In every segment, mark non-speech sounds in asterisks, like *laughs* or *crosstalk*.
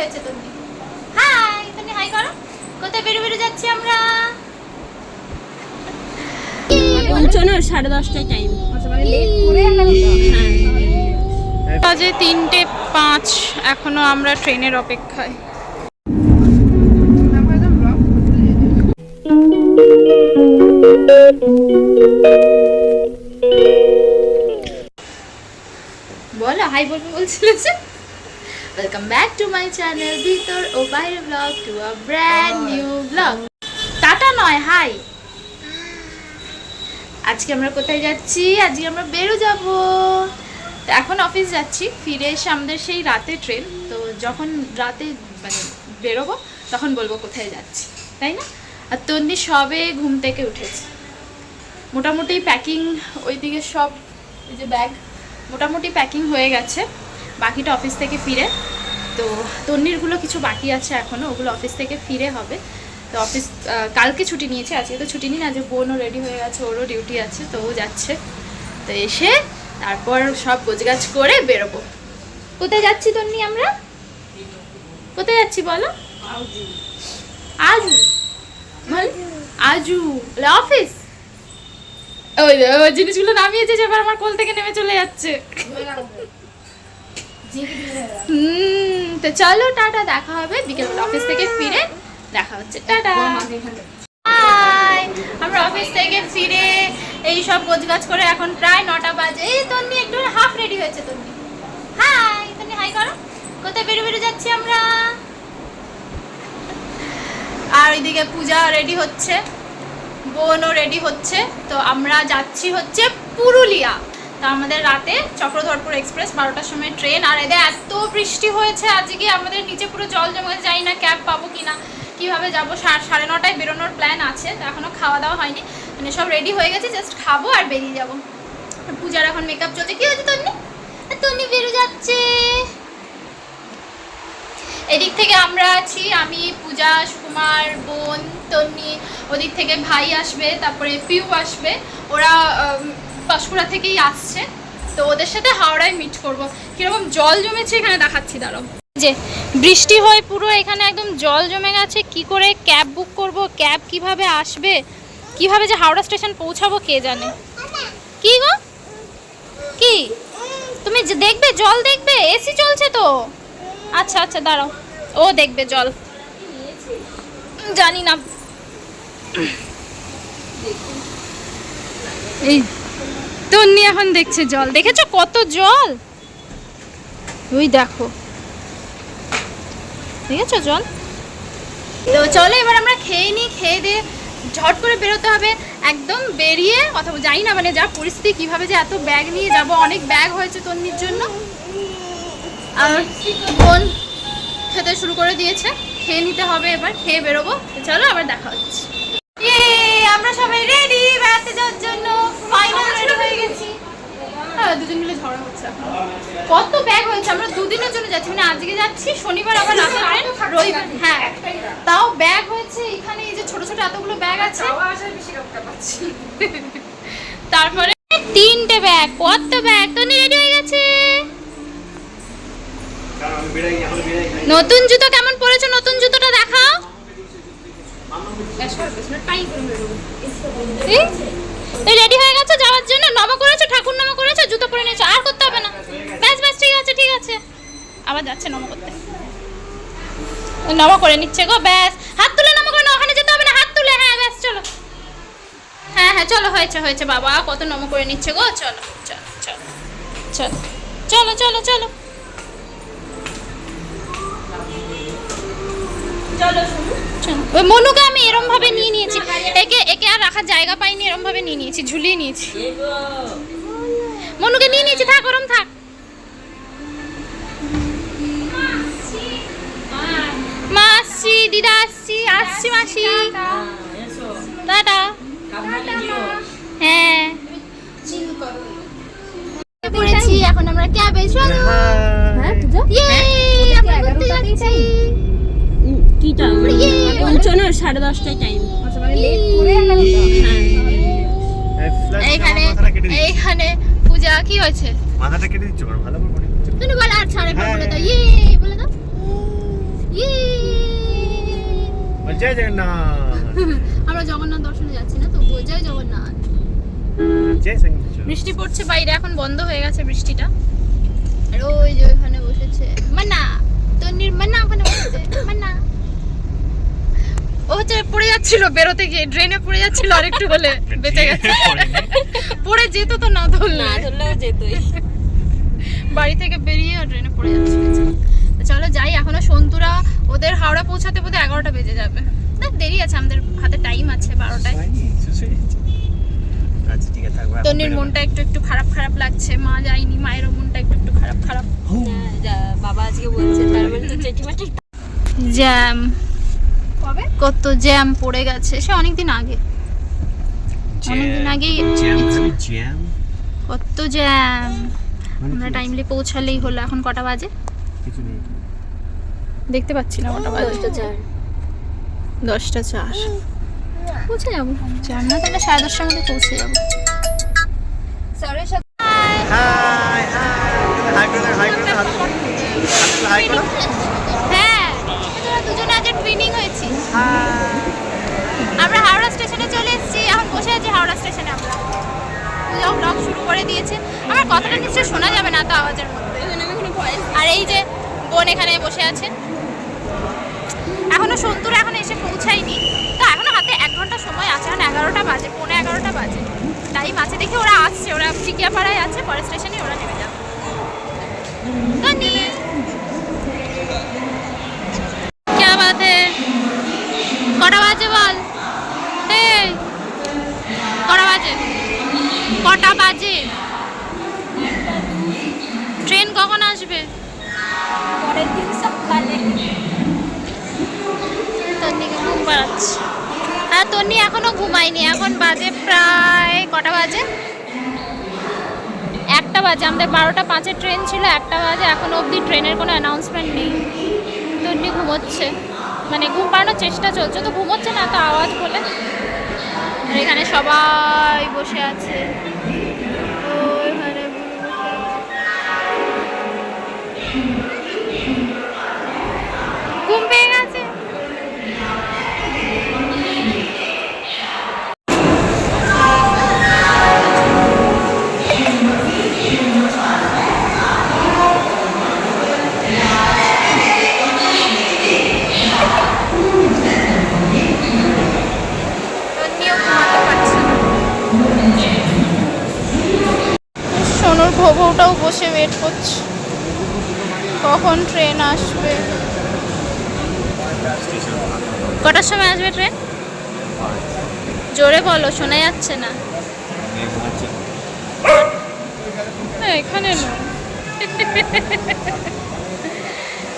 হয়েছে তুমি হাই তুমি হাই করো। কোথায় বেরো বেরো যাচ্ছি আমরা? পৌঁছানোর সাড়ে দশটায় টাইম বাজে তিনটে পাঁচ এখনও আমরা ট্রেনের অপেক্ষায়। বলো হাই বলব বলছিল যে? Welcome back to my channel ভিতর ও বাইরে vlog to a brand new vlog tata নয় হাই আজকে আমরা কোথায় যাচ্ছি? আজকে আমরা বেরো যাব। এখন অফিস যাচ্ছি ফিরে এসে আমাদের সেই রাতে ট্রেন তো যখন রাতে মানে বেরোবো তখন বলব কোথায় যাচ্ছি তাই না? আর তন্নি সবে ঘুম থেকে উঠেছে। মোটামুটি প্যাকিং ওইদিকে সব এই যে ব্যাগ মোটামুটি প্যাকিং হয়ে গেছে। বাকিটা অফিস থেকে ফিরে। তো তন্নিরগুলো কিছু বাকি আছে এখনও ওগুলো অফিস থেকে ফিরে হবে। তো অফিস কালকে ছুটি নিয়েছে, আজকে তো ছুটি নিই, না, যে বোনও রেডি হয়ে গেছে, ওরও ডিউটি আছে, তো ও যাচ্ছে। তো এসে তারপর সব গোছগাছ করে বেরোবো। কোথায় যাচ্ছি তন্নি আমরা? কোথায় যাচ্ছি বলো? আজু। আজু অফিস ওই জিনিসগুলো নামিয়েছে এবার আমার কোল থেকে নেমে চলে যাচ্ছে। হুম, তো চলো টাটা, দেখা হবে বিকেলবেলা অফিস থেকে ফিরে দেখা হচ্ছে। টাটা। আমরা অফিস থেকে ফিরে এই সব গোছগাছ করে এখন প্রায় নটা বাজে। এই তন্নি একটু হাফ রেডি হয়েছে তন্নি। হাই তন্নি হাই করো। কোথায় বেরো বেরো যাচ্ছি আমরা? আর ওইদিকে পূজা রেডি হচ্ছে, বোনও রেডি হচ্ছে, তো আমরা যাচ্ছি হচ্ছে পুরুলিয়া। তো আমাদের রাতে চক্রধরপুর এক্সপ্রেস বারোটার সময় ট্রেন। আর এদের এত বৃষ্টি হয়েছে আজকে, আমাদের নিচে পুরো জল জমে জানি না ক্যাব পাবো কি না কীভাবে যাব? সাড়ে নটায় বেরোনোর প্ল্যান আছে, তো এখনও খাওয়া দাওয়া হয়নি। মানে সব রেডি হয়ে গেছে জাস্ট খাব আর বেরিয়ে যাব। পূজার এখন মেকআপ চলছে। কি হয়েছে তন্নি? তন্নি বেরো যাচ্ছে। এদিক থেকে আমরা আছি, আমি, পূজা, সুকুমার, বোন, তন্নি। ওদিক থেকে ভাই আসবে, তারপরে পিউ আসবে। ওরা পাঁশকুড়া থেকেই আসছে। তো ওদের সাথে হাওড়ায় মিট করব। কীরকম জল জমেছে এখানে দেখাচ্ছি দাঁড়ো যে, বৃষ্টি হয়ে পুরো এখানে একদম জল জমে গেছে। কি করে ক্যাব বুক করব? ক্যাব কীভাবে আসবে? কীভাবে যে হাওড়া স্টেশন পৌঁছাবো কে জানে? কি গো? কি? তুমি দেখবে? জল দেখবে? এসি চলছে তো। আচ্ছা আচ্ছা দাঁড়াও। ও দেখবে জল। জানি না। এই তন্নি এখন দেখছে জল। দেখেছ কত জল? ওই দেখো। দেখেছ জল? তো চলো এবার আমরা খেয়ে নিই, খেয়ে দিয়ে ঝট করে বেরোতে হবে। একদম বেরিয়ে অথবা জানি না মানে যা পরিস্থিতি, কীভাবে যে এত ব্যাগ নিয়ে যাব, অনেক ব্যাগ হয়েছে তন্নির জন্য। আর বোন খেতে শুরু করে দিয়েছে? খেয়ে নিতে হবে এবার, খেয়ে বেরোবো। চলো আবার দেখা হচ্ছে। আমরা সবাই রেডি বেড়াতে যাওয়ার জন্য ফাইনাল রেডি হয়ে গেছি। হ্যাঁ দুজন মিলে ঝগড়া হচ্ছে কত ব্যাগ হয়েছে আমরা দুদিনের জন্য যাচ্ছি। মানে আজকে যাচ্ছি শনিবার আবার রাতে ট্রেন রবিবার হ্যাঁ। তাও ব্যাগ হয়েছে এখানে এই যে ছোট ছোট এতগুলো ব্যাগ আছে। তারপরে তিনটে ব্যাগ কত ব্যাগ তো রেডি হয়ে গেছে। নতুন জুতো কেমন পরেছো? নতুন দেখাও এই রেডি হয়ে গেছো যাওয়ার জন্য। নম করেছ, ঠাকুর নম করেছ, জুতো পরে নিয়েছো, আর করতে হবে না। ব্যাস ব্যাস, ঠিক আছে ঠিক আছে। আবার যাচ্ছে নম করতে। নম করে নিচ্ছে গো, ব্যাস। হাত তুলে নম করে না ওখানে যেতে হবে না, হাত তুলে। হ্যাঁ ব্যাস, চলো। হ্যাঁ হ্যাঁ চলো, হয়েছে হয়েছে, বাবা। কত নম করে নিচ্ছে গো, চলো চলো চলো চলো চলো চলো চলো। চলো ওই মনুকে আমি এরম ভাবে নিয়ে নিয়েছি। একে একে আর রাখার জায়গা পাইনি এরম ভাবে নিয়ে নিয়েছি ঝুলিয়ে নিয়েছি। মনুকে নিয়ে নিয়েছি থাক ওরম থাক। মা আসছি দিদা আসছি আসছি মাসি। টাটা। হ্যাঁ। পড়েছি এখন আমরা ক্যাবে চলো ইয়ে আমরা ঘুরতে যাচ্ছি। কিটা ইয়ে। পৌঁছানোর সাড়ে দশটায় টাইম এইখানে এইখানে পূজা কি হয়েছে? মাথাটা কেটে দিচ্ছ ভালো করে বডি তুমি বল আর ছাড়ে একবার বলে দাও। ইয়ে বলে দাও। জয় জগন্নাথ। আমরা জগন্নাথ দর্শনে যাচ্ছি না জয় জগন্নাথ। বৃষ্টি পড়ছে বাইরে এখন বন্ধ হয়ে গেছে বৃষ্টিটা। আর ওই যে ওখানে বসেছে। মান্না তন্নির মান্না ওখানে বসেছে। মান্না। ও হচ্ছে পড়ে যাচ্ছিল বেরোতে গিয়ে ড্রেনে পড়ে যাচ্ছিল আর একটু হলে বেঁচে গেছে। *laughs* পড়ে যেত তো না ধরলে। না ধরলেও যেতই। *laughs* বাড়ি থেকে বেরিয়ে আর ট্রেনে পড়ে যাচ্ছিল। চলো যাই এখনও সন্তুরা ওদের হাওড়া পৌঁছাতে বোধহয় এগারোটা বেজে যাবে। না দেরি আছে আমাদের হাতে টাইম আছে বারোটায়। আচ্ছা বেরোবো। মনটা একটু একটু খারাপ খারাপ লাগছে। মা যায়নি মায়েরও মনটা একটু একটু খারাপ খারাপ। হ্যাঁ, বাবা আজকে বলছে তার মানে তো জ্যাম। কত জ্যাম পড়ে গেছে সে অনেকদিন আগে অনেকদিন আগেই। মানে কত জ্যাম মানে আমরা টাইমলি পৌঁছালেই হলো এখন কটা বাজে দেখতে পাচ্ছি না কটা বাজে দশটা চার দশটা চার পৌঁছে যাব চার না তাহলে সাড়ে দশটার মধ্যে পৌঁছে যাব হাই হাই হাই করে হাই হাই করো হ্যাঁ তোরা আজ টুইনিং হয়েছিস আমরা হাওড়া স্টেশনে চলে এসেছি। এখন বসে আছি হাওড়া স্টেশনে আমরা। পুজো ব্লগ শুরু করে দিয়েছে। আমার কথাটা নিশ্চয়ই শোনা যাবে না তো আওয়াজের মধ্যে। আর এই যে বোন এখানে বসে আছে। এখনও সন্তুর এখন এসে পৌঁছায়নি। তো এখনও হাতে এক ঘণ্টা সময় আছে। এখন এগারোটা বাজে পৌনে এগারোটা বাজে। টাইম আছে দেখি ওরা আসছে। ওরা টিকিয়াপাড়ায় আছে পরের স্টেশনে ওরা নেমে যাবে। তনি क्या আমাদের বারোটা পাঁচের ট্রেন ছিল, একটা বাজে এখনও অবধি ট্রেনের কোনো অ্যানাউন্সমেন্ট নেই। তন্নি ঘুমোচ্ছে। মানে ঘুম পাড়ানোর চেষ্টা চলছে। তো ঘুমোচ্ছে না, তো আওয়াজ বলে। আর এখানে সবাই বসে আছে। ঘুম পেয়ে গেছে? কটার সময় আসবে ট্রেন? জোরে বলো শোনা যাচ্ছে না। হ্যাঁ, এখানে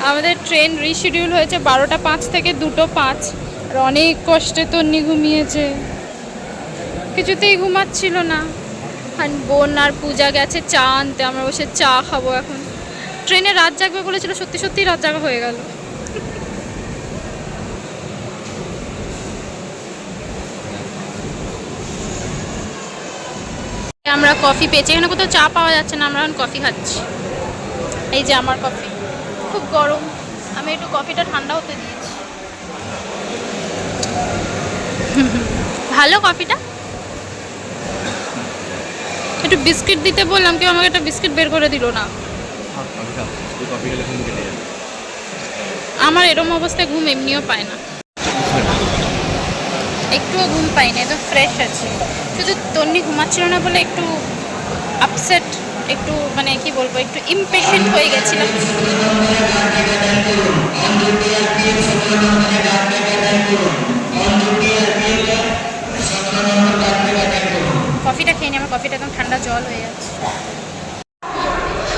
আমাদের ট্রেন রিশিডিউল হয়েছে বারোটা পাঁচ থেকে দুটো পাঁচ। আর অনেক কষ্টে তন্নি ঘুমিয়েছে। কিছুতেই ঘুমাচ্ছিল না। আর বোন আর পূজা গেছে চা আনতে আমরা বসে চা খাব এখন। ট্রেনে রাত জাগবে বলেছিল সত্যি সত্যি রাত জাগা হয়ে গেল। আমরা কফি পেয়েছি। এখানে কোথাও চা পাওয়া যাচ্ছে না আমরা এখন কফি খাচ্ছি। এই যে আমার কফি। খুব গরম। আমি একটু কফিটা ঠান্ডা হতে দিয়েছি। ভালো কফিটা? একটু বিস্কিট দিতে বললাম কেউ আমাকে একটা বিস্কিট বের করে দিল না। আমার এরম অবস্থায় ঘুম এমনিও পায় না। একটুও ঘুম পাইনি একদম ফ্রেশ আছে। শুধু তন্নি ঘুমাচ্ছিল না বলে একটু আপসেট একটু মানে কি বলব, একটু ইমপেশেন্ট হয়ে গেছিলাম। কফিটা খেয়ে নি, আমার কফিটা একদম ঠান্ডা জল হয়ে যাচ্ছে।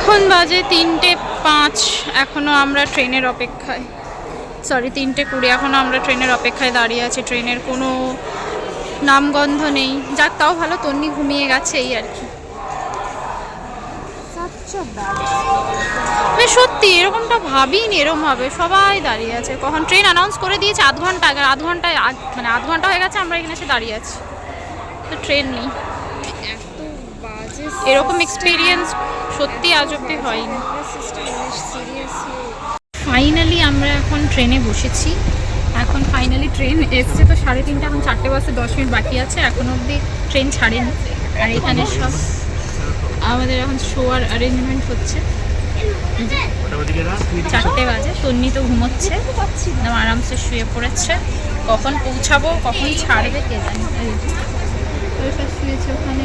এখন বাজে তিনটে পাঁচ এখনও আমরা ট্রেনের অপেক্ষায়। সরি তিনটে কুড়ি এখনও আমরা ট্রেনের অপেক্ষায় দাঁড়িয়ে আছি। ট্রেনের কোনো নামগন্ধ নেই। যাক তাও ভালো তন্নি ঘুমিয়ে গেছে এই আর কি। সত্যি এরকমটা ভাবিনি এরকম হবে সবাই দাঁড়িয়ে আছে। কখন ট্রেন অ্যানাউন্স করে দিয়েছে আধ ঘণ্টা আগে আধ ঘন্টায় মানে আধ ঘণ্টা হয়ে গেছে আমরা এখানে এসে দাঁড়িয়ে আছি। তো ট্রেন নেই। এরকম এক্সপিরিয়েন্স সত্যি আজ অব্দি হয়নি। ফাইনালি আমরা এখন ট্রেনে বসেছি। এখন ফাইনালি ট্রেন এসছে তো সাড়ে তিনটে এখন চারটে বাসে দশ মিনিট বাকি আছে। এখন অবধি ট্রেন ছাড়েনি। আর এখানে সব আমাদের এখন শোয়ার অ্যারেঞ্জমেন্ট হচ্ছে। চারটে বাজে তন্নি তো ঘুমোচ্ছে। একদম আরামসে শুয়ে পড়েছে। কখন পৌঁছাবো, কখন ছাড়বে কে জানে। শুয়েছে ওখানে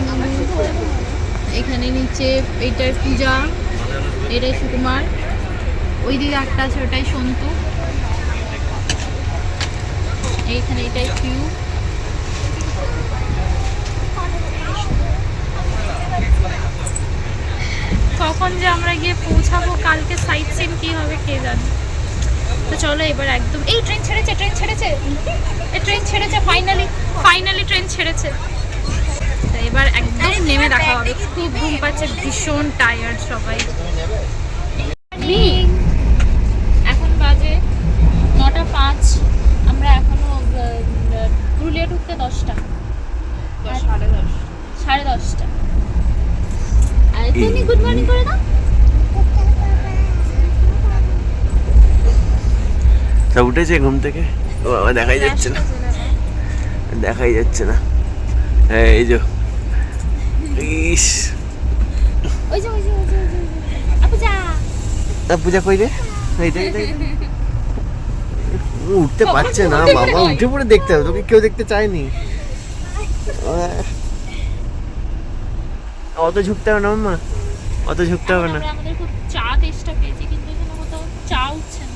এখানে নিচে এইটার পূজা, এটাই সুকুমার। ওই দিকে একটা আছে, ওটাই সন্তু। এইখানে কখন যে আমরা গিয়ে পৌঁছাবো, কালকে সাইট সিন কি হবে কে জানে। তো চলো এবার একদম এই ট্রেন ছেড়েছে ট্রেন ছেড়েছে? এই ট্রেন ছেড়েছে ফাইনালি ফাইনালি ট্রেন ছেড়েছে। তো এবার একদম নেমে দেখা হবে। খুব ঘুম পাচ্ছে, ভীষণ টায়ার্ড সবাই এখন বাজে নটা পাঁচ আমরা এখনও আহ, ঢুকতে দশটা। সাড়ে দশটা। আর তুমি গুড মর্নিং করে দাও। তা উঠেছে ঘুম থেকে? ও বাবা দেখাই যাচ্ছে না। দেখাই যাচ্ছে না। হ্যাঁ এই যে ইস। ওই যে ওই যে ওই যে ওই যে, ওই যে। আপু যা তা পূজা কই রে? এইটা এইটা এইটা। ও উঠতে পারছে না বাবা উঠে পড়ে দেখতে হবে তোকে কেউ দেখতে চায়নি। অত ঝুঁকতে হবে না মাম্মা। অত ঝুঁকতে হবে না। আমাদের খুব চা তেষ্টা পেয়েছি কিন্তু এখানে কোথাও চা উঠছে না।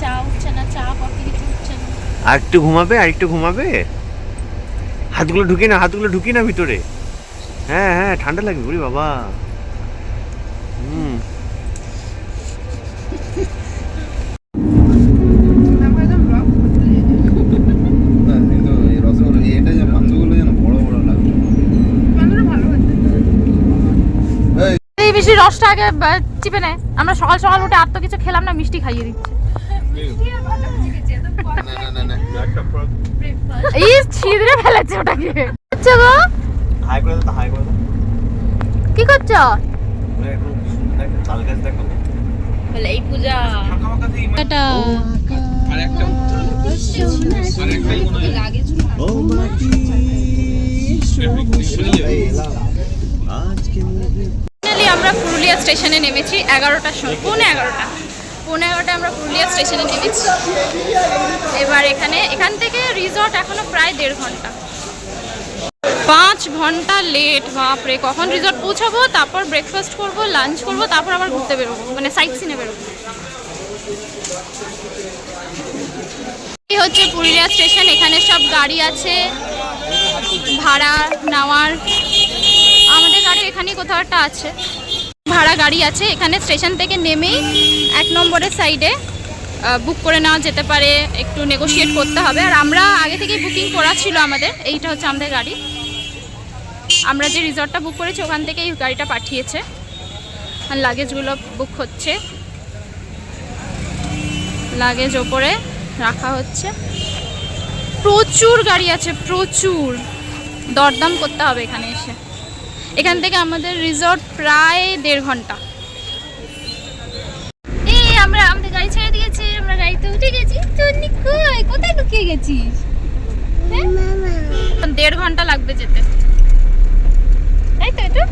চা উঠছে না চা কফি কিছু উঠছে না। আর একটু ঘুমাবে আর একটু ঘুমাবে? হাতগুলো ঢুকি না হাতগুলো ঢুকি না ভিতরে। হ্যাঁ হ্যাঁ ঠান্ডা লাগবে ওরে বাবা হুম না, কিন্তু এই রসগোল্লা এটা যে মাংসগুলো যেন বড় বড় লাগছে এই, এই বেশি রসটা আগে চিপে নেয় আমরা সকাল সকাল উঠে আর তো কিছু খেলাম না মিষ্টি খাইয়ে দিচ্ছে। না, না, না, না। এই ছিঁদড়ে ফেলেছে ওটাকে। আচ্ছা গো? হাই করে দাও হাই করে দাও। কি করছ? বলে এই পূজা। ও মাটি আমরা পুরুলিয়া স্টেশনে নেমেছি এগারোটার সময় পৌনে এগারোটা। পৌনে এগারোটা আমরা পুরুলিয়া স্টেশনে নেমেছি। এবার এখানে, এখান থেকে রিসর্ট এখনও প্রায় দেড় ঘণ্টা। পাঁচ ঘণ্টা লেট বাপরে কখন রিসর্ট পৌঁছাবো, তারপর ব্রেকফাস্ট করব লাঞ্চ করব, তারপর আবার ঘুরতে বেরোবো মানে সাইট সিনে বেরোবো। হচ্ছে পুরুলিয়া স্টেশন, এখানে সব গাড়ি আছে, ভাড়া নেওয়ার। আমাদের গাড়ি এখানেই কোথাও একটা আছে। ভাড়া গাড়ি আছে, এখানে স্টেশন থেকে নেমেই এক নম্বরের সাইডে বুক করে নেওয়া যেতে পারে, একটু নেগোশিয়েট করতে হবে। আর আমরা আগে থেকেই বুকিং করা ছিল আমাদের, এইটা হচ্ছে আমাদের গাড়ি। আমরা যে রিসর্টটা বুক করেছি, ওখান থেকেই গাড়িটা পাঠিয়েছে। আর লাগেজগুলো বুক হচ্ছে। লাগেজ ওপরে রাখা হচ্ছে। প্রচুর গাড়ি আছে, প্রচুর। দরদাম করতে হবে এখানে এসে। এখান থেকে আমাদের রিসর্ট প্রায় দেড় ঘণ্টা। এই আমরা আমাদের গাড়ি ছেড়ে দিয়েছি আমরা গাড়িতে উঠে গেছি। তন্নি কই? কোথায় লুকিয়ে গেছিস? হ্যাঁ? দেড় ঘণ্টা লাগবে যেতে। তাই তো এটা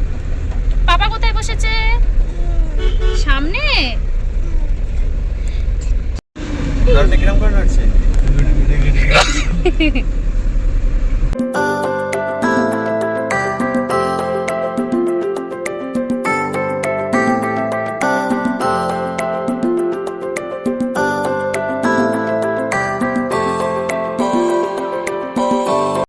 পাপা কোথায় বসেছে? সামনে? গাড়িটা কিরম করে নড়ছে? *laughs*